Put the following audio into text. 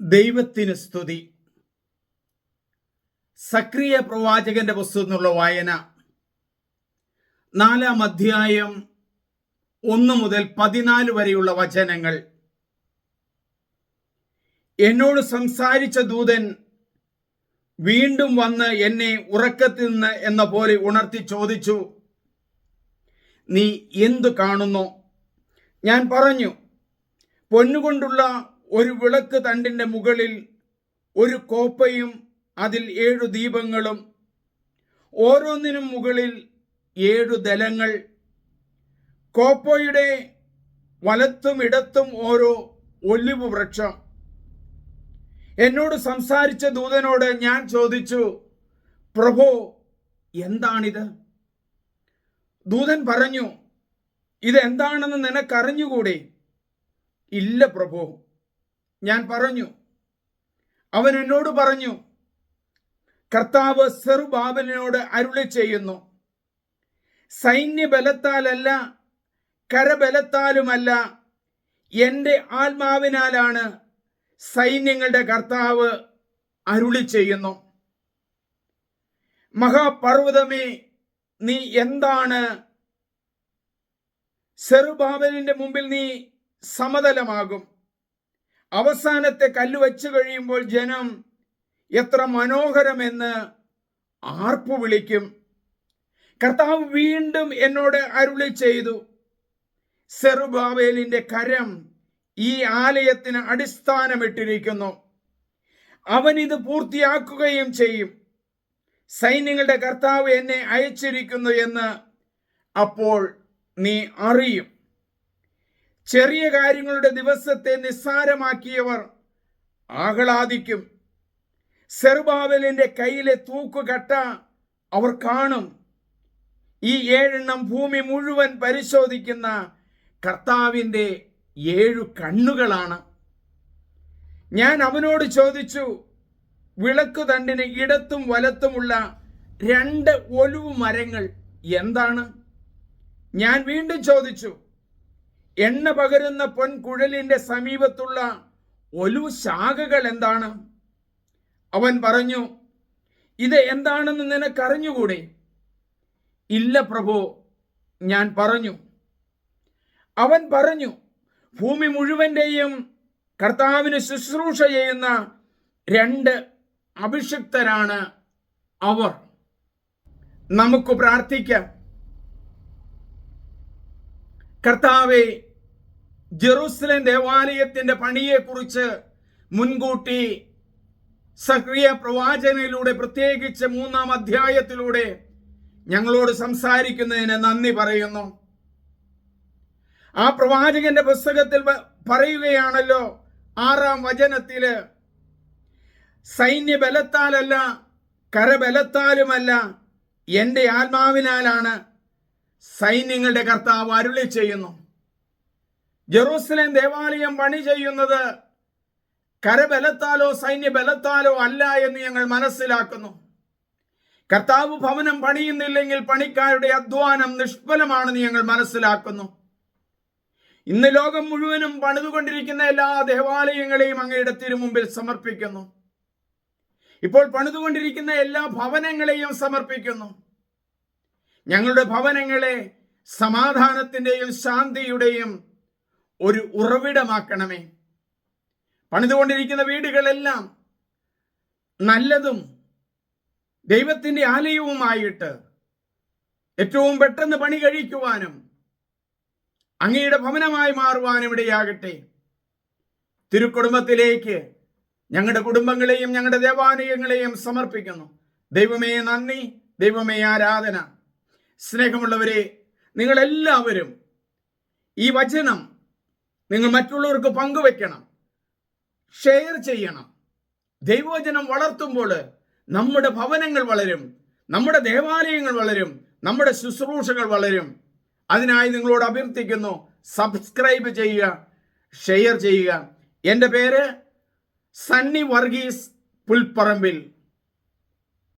ദൈവത്തിന് സ്തുതി. സക്രിയ പ്രവാചകന്റെ പുസ്തകത്തിനുള്ള വായന. നാലാം അധ്യായം ഒന്ന് മുതൽ പതിനാല് വരെയുള്ള വചനങ്ങൾ. എന്നോട് സംസാരിച്ച ദൂതൻ വീണ്ടും വന്ന് എന്നെ ഉറക്കത്തിൽ നിന്ന് എന്ന പോലെ ഉണർത്തി ചോദിച്ചു നീ എന്തു കാണുന്നു? ഞാൻ പറഞ്ഞു പൊന്നുകൊണ്ടുള്ള ഒരു വിളക്ക് തണ്ടിന്റെ മുകളിൽ ഒരു കോപ്പയും അതിൽ ഏഴു ദീപങ്ങളും ഓരോന്നിനും മുകളിൽ ഏഴു ദലങ്ങൾ. കോപ്പയുടെ വലത്തും ഇടത്തും ഓരോ ഒലിവ് വൃക്ഷം. എന്നോട് സംസാരിച്ച ദൂതനോട് ഞാൻ ചോദിച്ചു പ്രഭോ എന്താണിത്? ദൂതൻ പറഞ്ഞു ഇതെന്താണെന്ന് നിനക്കറിഞ്ഞുകൂടെ? ഇല്ല പ്രഭു. ഞാൻ പറഞ്ഞു. അവൻ എന്നോട് പറഞ്ഞു കർത്താവ് സെറുബാബലിനോട് അരുളി ചെയ്യുന്നു. സൈന്യബലത്താലല്ല കരബലത്താലുമല്ല എന്റെ ആത്മാവിനാലാണ് സൈന്യങ്ങളുടെ കർത്താവ് അരുളി ചെയ്യുന്നു. മഹാപർവതമേ നീ എന്താണ്? സെറുബാബലിന്റെ മുമ്പിൽ നീ സമതലമാകും. അവസാനത്തെ കല്ല് വെച്ച് കഴിയുമ്പോൾ ജനം എത്ര മനോഹരമെന്ന് ആർപ്പു വിളിക്കും. കർത്താവ് വീണ്ടും എന്നോട് അരുളി ചെയ്തു സെറുബാവേലിന്റെ കരം ഈ ആലയത്തിന് അടിസ്ഥാനമിട്ടിരിക്കുന്നു. അവൻ ഇത് പൂർത്തിയാക്കുകയും ചെയ്യും. സൈന്യങ്ങളുടെ കർത്താവ് എന്നെ അയച്ചിരിക്കുന്നു എന്ന് അപ്പോൾ നീ അറിയും. ചെറിയ കാര്യങ്ങളുടെ ദിവസത്തെ നിസ്സാരമാക്കിയവർ ആഹ്ലാദിക്കും. സെറുബാബലിന്റെ കയ്യിലെ തൂക്കുകട്ട അവർ കാണും. ഈ ഏഴെണ്ണം ഭൂമി മുഴുവൻ പരിശോധിക്കുന്ന കർത്താവിന്റെ ഏഴു കണ്ണുകളാണ്. ഞാൻ അവനോട് ചോദിച്ചു വിളക്ക് തണ്ടിന് ഇടത്തും വലത്തുമുള്ള രണ്ട് ഒലിവ് മരങ്ങൾ എന്താണ്? ഞാൻ വീണ്ടും ചോദിച്ചു എണ്ണ പകരുന്ന പൊൻകുഴലിന്റെ സമീപത്തുള്ള ഒലു ശാഖകൾ എന്താണ്? അവൻ പറഞ്ഞു ഇത് എന്താണെന്ന് നിനക്കറിഞ്ഞുകൂടെ? ഇല്ല പ്രഭു ഞാൻ പറഞ്ഞു. അവൻ പറഞ്ഞു ഭൂമി മുഴുവന്റെയും കർത്താവിന് ശുശ്രൂഷ ചെയ്യുന്ന രണ്ട് അഭിഷിക്തരാണ് അവർ. നമുക്ക് പ്രാർത്ഥിക്കാം. കർത്താവെ ജെറൂസലേം ദേവാലയത്തിന്റെ പണിയെക്കുറിച്ച് മുൻകൂട്ടി സക്രിയ പ്രവാചനയിലൂടെ പ്രത്യേകിച്ച് മൂന്നാം അധ്യായത്തിലൂടെ ഞങ്ങളോട് സംസാരിക്കുന്നതിന് നന്ദി പറയുന്നു. ആ പ്രവാചകന്റെ പുസ്തകത്തിൽ പറയുകയാണല്ലോ ആറാം വചനത്തിൽ സൈന്യബലത്താലല്ല കരബലത്താലുമല്ല എന്റെ ആത്മാവിനാലാണ് സൈന്യങ്ങളുടെ കർത്താവ് അരുളി ചെയ്യുന്നു. ജെറൂസലേം ദേവാലയം പണി ചെയ്യുന്നത് കരബലത്താലോ സൈന്യബലത്താലോ അല്ല എന്ന് ഞങ്ങൾ മനസ്സിലാക്കുന്നു. കർത്താവ് ഭവനം പണിയുന്നില്ലെങ്കിൽ പണിക്കാരുടെ അധ്വാനം നിഷ്ഫലമാണെന്ന് ഞങ്ങൾ മനസ്സിലാക്കുന്നു. ഇന്ന് ലോകം മുഴുവനും പണിതുകൊണ്ടിരിക്കുന്ന എല്ലാ ദേവാലയങ്ങളെയും അങ്ങയുടെ തിരുമുമ്പിൽ സമർപ്പിക്കുന്നു. ഇപ്പോൾ പണിതുകൊണ്ടിരിക്കുന്ന എല്ലാ ഭവനങ്ങളെയും സമർപ്പിക്കുന്നു. ഞങ്ങളുടെ ഭവനങ്ങളെ സമാധാനത്തിന്റെയും ശാന്തിയുടെയും ഒരു ഉറവിടമാക്കണമേ. പണിതുകൊണ്ടിരിക്കുന്ന വീടുകളെല്ലാം നല്ലതും ദൈവത്തിന്റെ ആലയവുമായിട്ട് ഏറ്റവും പെട്ടെന്ന് പണി കഴിക്കുവാനും അങ്ങയുടെ ഭവനമായി മാറുവാനും ഇടയാകട്ടെ. തിരുക്കുടുംബത്തിലേക്ക് ഞങ്ങളുടെ കുടുംബങ്ങളെയും ഞങ്ങളുടെ ദേവാലയങ്ങളെയും സമർപ്പിക്കുന്നു. ദൈവമേ നന്ദി ദൈവമേ ആരാധന. സ്നേഹമുള്ളവരെ നിങ്ങളെല്ലാവരും ഈ വചനം നിങ്ങൾ മറ്റുള്ളവർക്ക് പങ്കുവെക്കണം. ഷെയർ ചെയ്യണം. ദൈവവചനം വളർത്തുമ്പോൾ നമ്മുടെ ഭവനങ്ങൾ വളരും നമ്മുടെ ദേവാലയങ്ങൾ വളരും നമ്മുടെ ശുശ്രൂഷകൾ വളരും. അതിനായി നിങ്ങളോട് അഭ്യർത്ഥിക്കുന്നു സബ്സ്ക്രൈബ് ചെയ്യുക ഷെയർ ചെയ്യുക. എന്റെ പേര് സണ്ണി വർഗീസ് പുൽപ്പറമ്പിൽ.